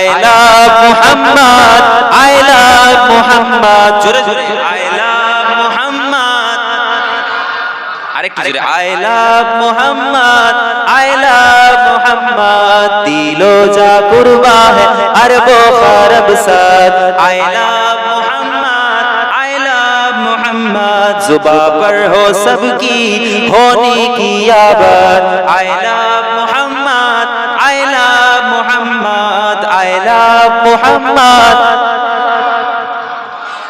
I love Muhammad I love Muhammad. জোরে জোরে। I love Muhammad. আরেকটু জোরে। I love Muhammad I love Muhammad. দিল যা কুরবা হে আর বো খারাব সাদ I love Muhammad I love Muhammad. Juba পর হো সব কি হোনি কি আবার আই লাভ محمد۔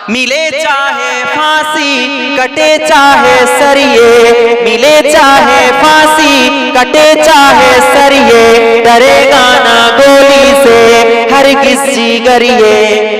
ملے چاہے پھانسی، کٹے چاہے سریے۔ ملے چاہے پھانسی، کٹے چاہے سریے۔ درے گانا گولی سے ہر کسی جی کریے۔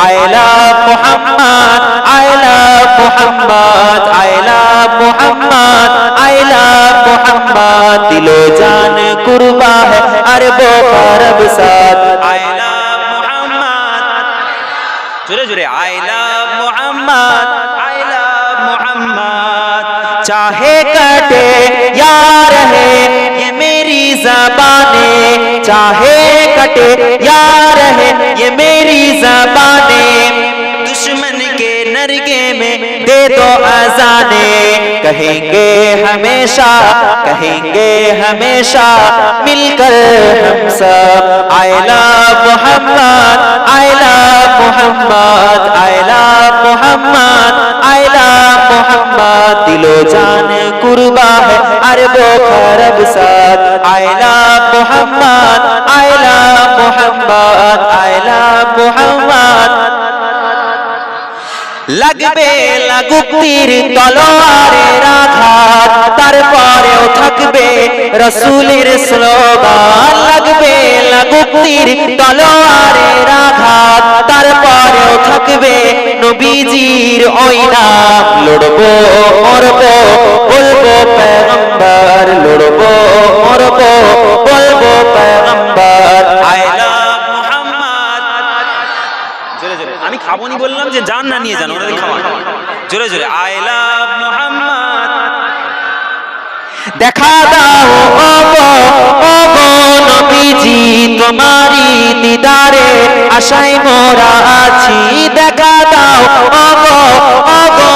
آئی لو محمد آئی لو محمد آئی لو محمد آئی لو محمد دل و جان قربا ہے ارب و عرب سات آئی لو محمد جرے جرے آئی لو محمد آئی لو محمد، چاہے کٹے یا رہے یہ میری زبانیں چاہے کٹے یا رہے یہ کہیں گے ہمیشہ، کہیں گے ہمیشہ، مل کر ہم سب آئی لو محمد آئی لو محمد آئی لو محمد آئی لو محمد دل و جان قربا ہے عرب و خرب ساتھ آئی لو লাগবে লাগুকির তলোয়ারে রাখা তারপরেও থাকবে রসুলের স্লোগান। লাগবে লাগুকির তলোয়ারে রাখা তারপরেও থাকবে নবীজির ওই নাম লড়বো খাবনি বললাম যে জান না নিয়ে যান ওনাদের খাওয়া। জোরে জোরে আই লাভ মুহাম্মদ দেখা দাও তোমারি দিদারে, আশায় মোরা আছি। দেখা দাও, ওগো ওগো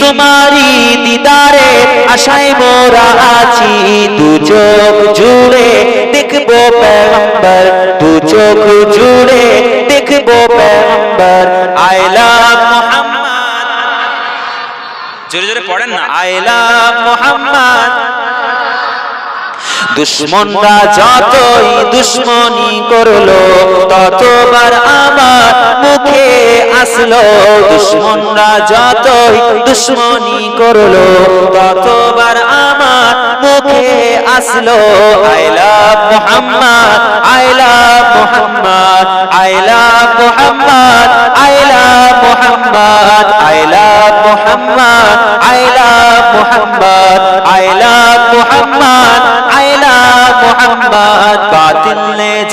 তোমারি দিদারে, আশায় মোরা আছি। দু চোখ জুড়ে দেখব পেগম্বর দু চোখ জুড়ে আইলা মোহাম্মদ দুশ্মনরা যতই দুশ্মনী করল, ততবার আমার মুখে আসলো। দুশ্মনরা যতই দুশ্মনী করল, ততবার আমার মুখে আসলো। আইলা মোহাম্মদ আইলা মোহাম্মদ আইলা মোহাম্মদ আইলা মোহাম্মদ আইলা Mohammad.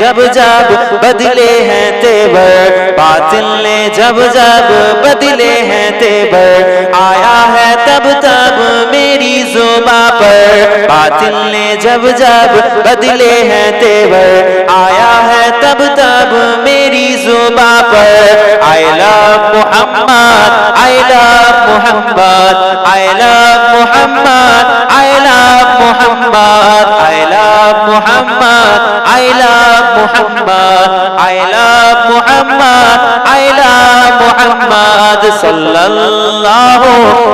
جب جب بدلے ہیں تیور، باطل نے جب جب بدلے ہیں تیور، آیا ہے تب تب میری زباں پر۔ باطل نے جب جب بدلے ہیں تیور، آیا ہے تب تب میری زباں پر۔ I love محمد I love محمد I love محمد I love محمد محمد على محمد صلى الله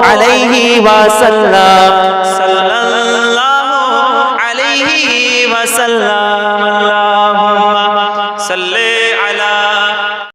عليه وسلم.